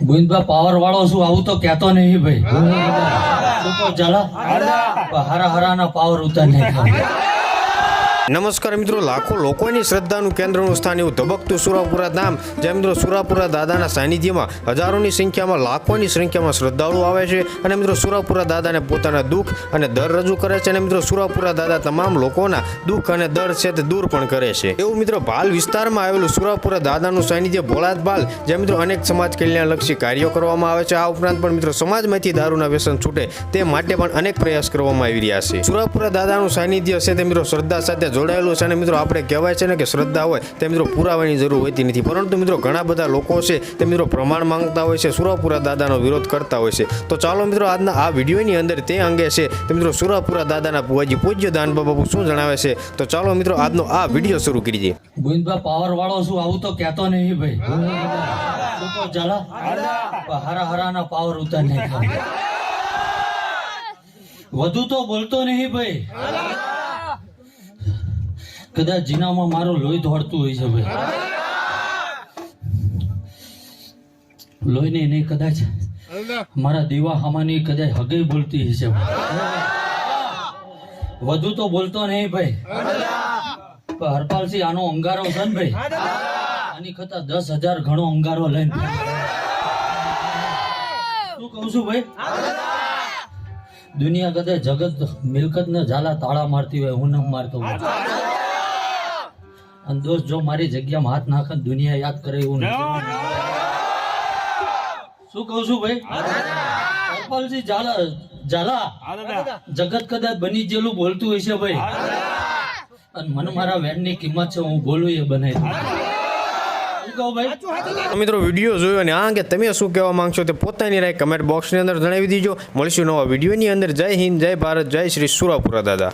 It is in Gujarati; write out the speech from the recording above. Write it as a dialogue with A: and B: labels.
A: ગોવિંદભાઈ પાવર વાળો શું આવું તો કેતો નહીં ભાઈ. હરા હરા ના પાવર ઉતાર નહીં
B: નમસ્કાર મિત્રો, લાખો લોકોની શ્રદ્ધાનું કેન્દ્રનું સ્થાન એવું ધબકતું સુરાપુરા ધામ જે મિત્રો સુરાપુરા દાદાના સાનિધ્યમાં હજારોની સંખ્યામાં, લાખોની સંખ્યામાં શ્રદ્ધાળુ આવે છે અને મિત્રો સુરાપુરા દાદાને પોતાના દુઃખ અને દર રજૂ કરે છે અને મિત્રો સુરાપુરા દાદા તમામ લોકોના દુઃખ અને દર છે તે દૂર પણ કરે છે. એવું મિત્રો ભાલ વિસ્તારમાં આવેલું સુરાપુરા દાદાનું સાનિધ્ય ભોળાત ભાલ જે મિત્રો અનેક સમાજ કલ્યાણલક્ષી કાર્યો કરવામાં આવે છે. આ ઉપરાંત પણ મિત્રો સમાજમાંથી દારૂના વ્યસન છૂટે તે માટે પણ અનેક પ્રયાસ કરવામાં આવી રહ્યા છે. સુરાપુરા દાદાનું સાનિધ્ય છે તે મિત્રો શ્રદ્ધા સાથે જોડાયેલું છે અને મિત્રો આપણે કહેવાય છે ને કે શ્રદ્ધા હોય તે મિત્રો પુરાવાની જરૂર હોતી નથી. પરંતુ મિત્રો ઘણા બધા લોકો છે તે મિત્રો પ્રમાણ માંગતા હોય છે સુરાપુરા દાદાનો વિરોધ કરતા હોય છે. તો ચાલો મિત્રો આજના આ વિડીયોની અંદર તે અંગે છે તે મિત્રો સુરાપુરા દાદાના પુવાજી પૂજ્ય દાનબા બાબુ શું જણાવે છે? તો ચાલો મિત્રો આજનો આ વીડિયો શરૂ કરી દઈએ.
A: ગોવિંદભાઈ પાવર વાળો શું આવું તો કહેતો નહીં ભાઈ. હરા હરાના પાવર ઉતાર નહીં વધુ તો બોલતો નહીં ભાઈ. કદાચ જીનામાં મારું લોહી દોડતું હોય છે ભાઈ. લોહી નહીં નહીં કદાચ મારા દીવા હમાની કદાચ હગે બોલતી હશે વધુ તો બોલતો નહીં ભાઈ. હરપાલસિંહ, આનો અંગારો છે ને ભાઈ. આની કરતા દસ હજાર ઘણો અંગારો લઈને શું કહું છું ભાઈ? દુનિયા કદાચ જગત મિલકત ને ઝાલા તાળા મારતી હોય, હું ન મારતો હોય અને દોસ્ત જો મારી જગ્યામાં હાથ નાખે દુનિયા યાદ કરે એવું નથી શું કહું છું ભાઈ? હરપાલસિંહ ઝાલા ઝાલા જગત કદાચ બની જેલું બોલતું હશે ભાઈ. અને મને મારા વેણની કિંમત છે હું બોલું એ બનાવી દઉં. શું કહું
B: મિત્રો વીડિયો જોયો અને આ અંગે તમે શું કહેવા માંગશો તે પોતાની રાય કમેન્ટ બોક્સની અંદર જણાવી દીજો. મળીશું નવા વિડીયોની અંદર. જય હિન્દ જય ભારત જય શ્રી સુરાપુરા દાદા.